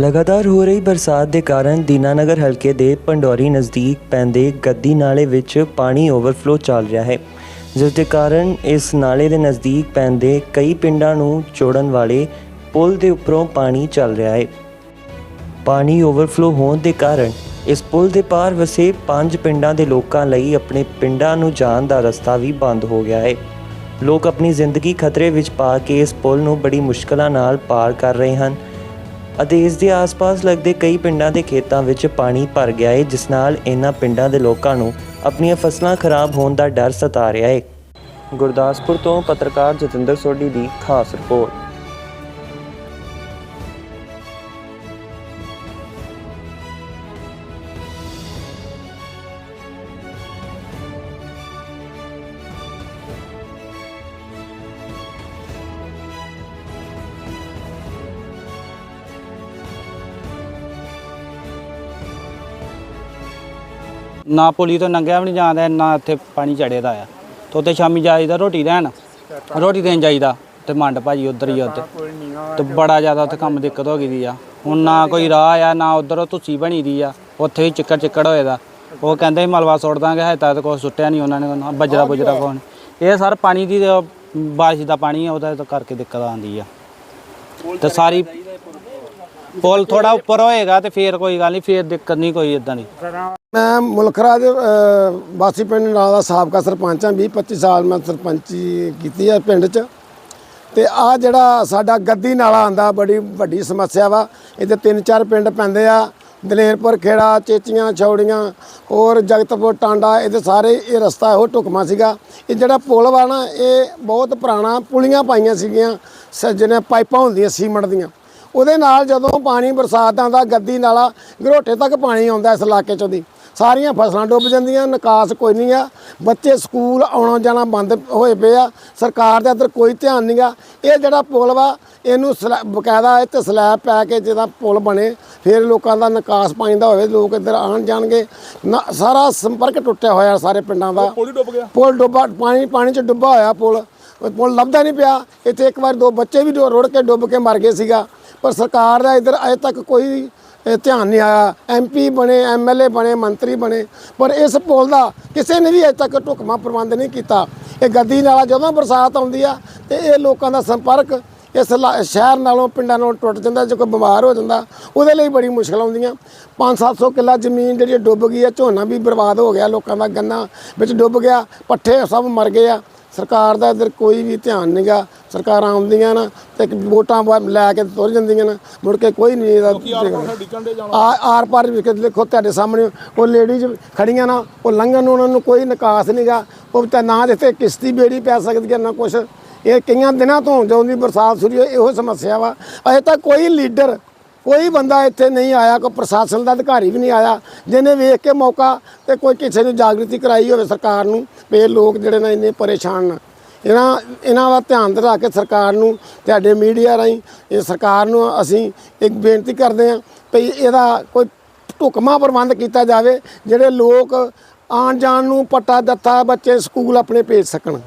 ਲਗਾਤਾਰ ਹੋ ਰਹੀ ਬਰਸਾਤ ਦੇ ਕਾਰਨ ਦੀਨਾਨਗਰ ਹਲਕੇ ਦੇ ਪੰਡੋਰੀ ਨਜ਼ਦੀਕ ਪੈਂਦੇ ਗੱਦੀ ਨਾਲੇ ਵਿੱਚ ਪਾਣੀ ਓਵਰਫਲੋ ਚੱਲ ਰਿਹਾ ਹੈ, ਜਿਸ ਦੇ ਕਾਰਨ ਇਸ ਨਾਲੇ ਦੇ ਨਜ਼ਦੀਕ ਪੈਂਦੇ ਕਈ ਪਿੰਡਾਂ ਨੂੰ ਜੋੜਨ ਵਾਲੇ ਪੁਲ ਦੇ ਉੱਪਰੋਂ ਪਾਣੀ ਚੱਲ ਰਿਹਾ ਹੈ। ਪਾਣੀ ਓਵਰਫਲੋ ਹੋਣ ਦੇ ਕਾਰਨ ਇਸ ਪੁਲ ਦੇ ਪਾਰ ਵਸੇ ਪੰਜ ਪਿੰਡਾਂ ਦੇ ਲੋਕਾਂ ਲਈ ਆਪਣੇ ਪਿੰਡਾਂ ਨੂੰ ਜਾਣ ਦਾ ਰਸਤਾ ਵੀ ਬੰਦ ਹੋ ਗਿਆ ਹੈ। ਲੋਕ ਆਪਣੀ ਜ਼ਿੰਦਗੀ ਖਤਰੇ ਵਿੱਚ ਪਾ ਕੇ ਇਸ ਪੁਲ ਨੂੰ ਬੜੀ ਮੁਸ਼ਕਲਾਂ ਨਾਲ ਪਾਰ ਕਰ ਰਹੇ ਹਨ। ਅਤੇ ਇਸ ਦੇ ਆਸ-ਪਾਸ ਲੱਗਦੇ ਕਈ ਪਿੰਡਾਂ ਦੇ ਖੇਤਾਂ ਵਿੱਚ ਪਾਣੀ ਭਰ ਗਿਆ ਹੈ ਜਿਸ ਨਾਲ ਇਹਨਾਂ ਪਿੰਡਾਂ ਦੇ ਲੋਕਾਂ ਨੂੰ ਆਪਣੀਆਂ ਫਸਲਾਂ ਖਰਾਬ ਹੋਣ ਦਾ ਡਰ ਸਤਾ ਰਿਹਾ ਹੈ ਗੁਰਦਾਸਪੁਰ ਤੋਂ ਪੱਤਰਕਾਰ ਜਤਿੰਦਰ ਸੋਢੀ ਦੀ ਖਾਸ ਰਿਪੋਰਟ। ਨਾ ਪੁਲੀ ਤੋਂ ਨੰਗਿਆ ਵੀ ਨਹੀਂ ਜਾਂਦਾ, ਨਾ ਇੱਥੇ ਪਾਣੀ ਚੜੇਦਾ ਆ। ਤੇ ਉੱਥੇ ਸ਼ਾਮੀ ਜਾਈਦਾ ਰੋਟੀ ਲੈਣ, ਰੋਟੀ ਦੇਣ ਜਾਈਦਾ ਤੇ ਮੰਡ ਭਾਜੀ ਉਧਰ ਹੀ ਆ ਉੱਧਰ ਤੇ ਬੜਾ ਜ਼ਿਆਦਾ ਉੱਥੇ ਕੰਮ ਦਿੱਕਤ ਹੋ ਗਈ ਦੀ ਆ। ਹੁਣ ਨਾ ਕੋਈ ਰਾਹ ਆ, ਨਾ ਉਧਰ ਧੁੱਸੀ ਬਣੀ ਦੀ ਆ, ਉੱਥੇ ਵੀ ਚਿੱਕੜ ਚਿੱਕੜ ਹੋਏਦਾ ਉਹ ਕਹਿੰਦੇ ਮਲਵਾ ਸੁੱਟ ਦਾਂਗੇ, ਹਜੇ ਤੱਕ ਕੋਈ ਸੁੱਟਿਆ ਨਹੀਂ ਉਹਨਾਂ ਨੇ ਬਜਰਾ ਬੁਜਰਾ ਕੋਣ ਇਹ ਸਰ ਪਾਣੀ ਦੀ ਬਾਰਿਸ਼ ਦਾ ਪਾਣੀ ਆ, ਉਹਦਾ ਕਰਕੇ ਦਿੱਕਤ ਆਉਂਦੀ ਆ। ਤੇ ਸਾਰੀ ਪੁਲ ਥੋੜਾ ਉੱਪਰ ਹੋਏਗਾ ਤੇ ਫੇਰ ਕੋਈ ਗੱਲ ਨਹੀਂ, ਫੇਰ ਦਿੱਕਤ ਨਹੀਂ ਕੋਈ ਇਦਾਂ ਦੀ। ਮੈਂ ਮੁਲਖਰਾ ਦੇ ਵਾਸੀ ਪਿੰਡ ਨਾਲ ਦਾ ਸਾਬਕਾ ਸਰਪੰਚ ਹਾਂ 20 25 ਸਾਲ ਮੈਂ ਸਰਪੰਚੀ ਕੀਤੀ ਹੈ ਪਿੰਡ 'ਚ। ਤੇ ਆ ਜਿਹੜਾ ਸਾਡਾ ਗੱਦੀ ਨਾਲਾ ਆਂਦਾ ਬੜੀ ਵੱਡੀ ਸਮੱਸਿਆ ਵਾ। ਇਹਦੇ ਤਿੰਨ ਚਾਰ ਪਿੰਡ ਪੈਂਦੇ ਆ। ਦਲੇਰਪੁਰ, ਖੇੜਾ, ਚੇਚੀਆਂ, ਛੌੜੀਆਂ, ਹੋਰ ਜਗਤਪੁਰ, ਟਾਂਡਾ, ਇਹਦੇ ਸਾਰੇ ਇਹ ਰਸਤਾ ਉਹ ਢੁਕਮਾ ਸੀਗਾ। ਇਹ ਜਿਹੜਾ ਪੁਲ ਵਾ ਨਾ, ਇਹ ਬਹੁਤ ਪੁਰਾਣਾ ਪੁਲੀਆਂ ਪਾਈਆਂ ਸੀਗੀਆਂ ਸੱਜਣੇ ਪਾਈਪਾਂ ਹੁੰਦੀਆਂ ਸੀਮੈਂਟ ਦੀਆਂ। ਉਹਦੇ ਨਾਲ ਜਦੋਂ ਪਾਣੀ ਬਰਸਾਤ ਦਾ ਗੱਦੀ ਨਾਲਾ ਗਰੋਟੇ ਤੱਕ ਪਾਣੀ ਆਉਂਦਾ ਇਸ ਇਲਾਕੇ ਚੋਂ ਦੀ। ਸਾਰੀਆਂ ਫਸਲਾਂ ਡੁੱਬ ਜਾਂਦੀਆਂ ਨਿਕਾਸ ਕੋਈ ਨਹੀਂ ਆ। ਬੱਚੇ ਸਕੂਲ ਆਉਣਾ ਜਾਣਾ ਬੰਦ ਹੋਏ ਪਏ ਆ। ਸਰਕਾਰ ਦਾ ਇੱਧਰ ਕੋਈ ਧਿਆਨ ਨਹੀਂ ਆ। ਇਹ ਜਿਹੜਾ ਪੁਲ ਵਾ ਇਹਨੂੰ ਬਕਾਇਦਾ ਇਹ ਤੇ ਸਲੈਬ ਪੈ ਕੇ ਜਿਹਦਾ ਪੁਲ ਬਣੇ ਫਿਰ ਲੋਕਾਂ ਦਾ ਨਿਕਾਸ ਪਾਣੀ ਦਾ ਹੋਵੇ ਲੋਕ ਇੱਧਰ ਆਣ ਜਾਣਗੇ। ਸਾਰਾ ਸੰਪਰਕ ਟੁੱਟਿਆ ਹੋਇਆ ਸਾਰੇ ਪਿੰਡਾਂ ਦਾ। ਪੁਲ ਡੁੱਬ ਗਿਆ। ਪੁਲ ਡੁੱਬਾ ਪਾਣੀ ਪਾਣੀ 'ਚ ਡੁੱਬਾ ਹੋਇਆ ਪੁਲ। ਪੁਲ ਲੱਭਦਾ ਨਹੀਂ ਪਿਆ। ਇੱਥੇ ਇੱਕ ਵਾਰ ਦੋ ਬੱਚੇ ਵੀ ਰੁੜ ਕੇ ਡੁੱਬ ਕੇ ਮਰ ਗਏ ਸੀਗਾ। ਪਰ ਸਰਕਾਰ ਦਾ ਇੱਧਰ ਅਜੇ ਤੱਕ ਕੋਈ ਧਿਆਨ ਨਹੀਂ ਆਇਆ। ਐਮਪੀ ਬਣੇ ਐਮਐਲਏ ਬਣੇ, ਮੰਤਰੀ ਬਣੇ। ਪਰ ਇਸ ਪੁਲ ਦਾ ਕਿਸੇ ਨੇ ਵੀ ਅਜੇ ਤੱਕ ਢੁਕਮਾ ਪ੍ਰਬੰਧ ਨਹੀਂ ਕੀਤਾ। ਇਹ ਗੱਦੀ ਨਾਲਾ ਜਦੋਂ ਬਰਸਾਤ ਆਉਂਦੀ ਆ ਤੇ ਇਹ ਲੋਕਾਂ ਦਾ ਸੰਪਰਕ ਇਸ ਲਾ- ਸ਼ਹਿਰ ਨਾਲੋਂ, ਪਿੰਡਾਂ ਨਾਲੋਂ ਟੁੱਟ ਜਾਂਦਾ, ਜੇ ਕੋਈ ਬਿਮਾਰ ਹੋ ਜਾਂਦਾ, ਉਹਦੇ ਲਈ ਬੜੀ ਮੁਸ਼ਕਲ ਆਉਂਦੀਆਂ। 5-700 ਕਿੱਲਾ ਜ਼ਮੀਨ ਜਿਹੜੀ ਡੁੱਬ ਗਈ ਹੈ ਝੋਨਾ ਵੀ ਬਰਬਾਦ ਹੋ ਗਿਆ ਲੋਕਾਂ ਦਾ, ਗੰਨਾ ਵਿੱਚ ਡੁੱਬ ਗਿਆ, ਪੱਠੇ ਸਭ ਮਰ ਗਏ ਆ। ਸਰਕਾਰ ਦਾ ਇੱਧਰ ਕੋਈ ਵੀ ਧਿਆਨ ਨਹੀਂਗਾ ਸਰਕਾਰਾਂ ਆਉਂਦੀਆਂ ਨਾ ਤੇ ਵੋਟਾਂ ਲੈ ਕੇ ਤੁਰ ਜਾਂਦੀਆਂ ਨਾ ਮੁੜ ਕੇ ਕੋਈ ਨਹੀਂ ਇਹਦਾ ਆ ਆਰ ਪਾਰ ਵੀ ਦੇਖੋ ਤੁਹਾਡੇ ਸਾਹਮਣੇ ਉਹ ਲੇਡੀਜ਼ ਖੜੀਆਂ ਨਾ ਉਹ ਲੰਘਣ ਨੂੰ ਉਹਨਾਂ ਨੂੰ ਕੋਈ ਨਿਕਾਸ ਨਹੀਂਗਾ ਉਹ ਤਾਂ ਨਾ ਜਿੱਥੇ ਕਿਸ਼ਤੀ ਬੇੜੀ ਪੈ ਸਕਦੀ ਹੈ ਨਾ ਕੁਛ। ਇਹ ਕਈਆਂ ਦਿਨਾਂ ਤੋਂ ਜਦੋਂ ਦੀ ਬਰਸਾਤ ਸ਼ੁਰੂ ਹੋਈ ਇਹੋ ਸਮੱਸਿਆ ਵਾ। ਅਜੇ ਤੱਕ ਕੋਈ ਲੀਡਰ ਕੋਈ ਬੰਦਾ ਇੱਥੇ ਨਹੀਂ ਆਇਆ ਕੋਈ ਪ੍ਰਸ਼ਾਸਨ ਦਾ ਅਧਿਕਾਰੀ ਵੀ ਨਹੀਂ ਆਇਆ ਜਿਹਨੇ ਵੇਖ ਕੇ ਮੌਕਾ ਤੇ ਕੋਈ ਕਿਸੇ ਨੂੰ ਜਾਗਰਤੀ ਕਰਾਈ ਹੋਵੇ ਸਰਕਾਰ ਨੂੰ ਵੀ ਲੋਕ ਜਿਹੜੇ ਨੇ ਇੰਨੇ ਪਰੇਸ਼ਾਨ ਨਾ। ਇਹਨਾਂ ਇਹਨਾਂ ਦਾ ਧਿਆਨ ਦਿਲਾ ਕੇ ਸਰਕਾਰ ਨੂੰ ਤੁਹਾਡੇ ਮੀਡੀਆ ਰਾਹੀਂ ਇਹ ਸਰਕਾਰ ਨੂੰ ਅਸੀਂ ਇੱਕ ਬੇਨਤੀ ਕਰਦੇ ਹਾਂ ਵੀ ਇਹਦਾ ਕੋਈ ਢੁਕਮਾ ਪ੍ਰਬੰਧ ਕੀਤਾ ਜਾਵੇ, ਜਿਹੜੇ ਲੋਕ ਆਉਣ ਜਾਣ ਨੂੰ ਪੱਟਾ ਦਿੱਤਾ ਬੱਚੇ ਸਕੂਲ ਆਪਣੇ ਭੇਜ ਸਕਣ।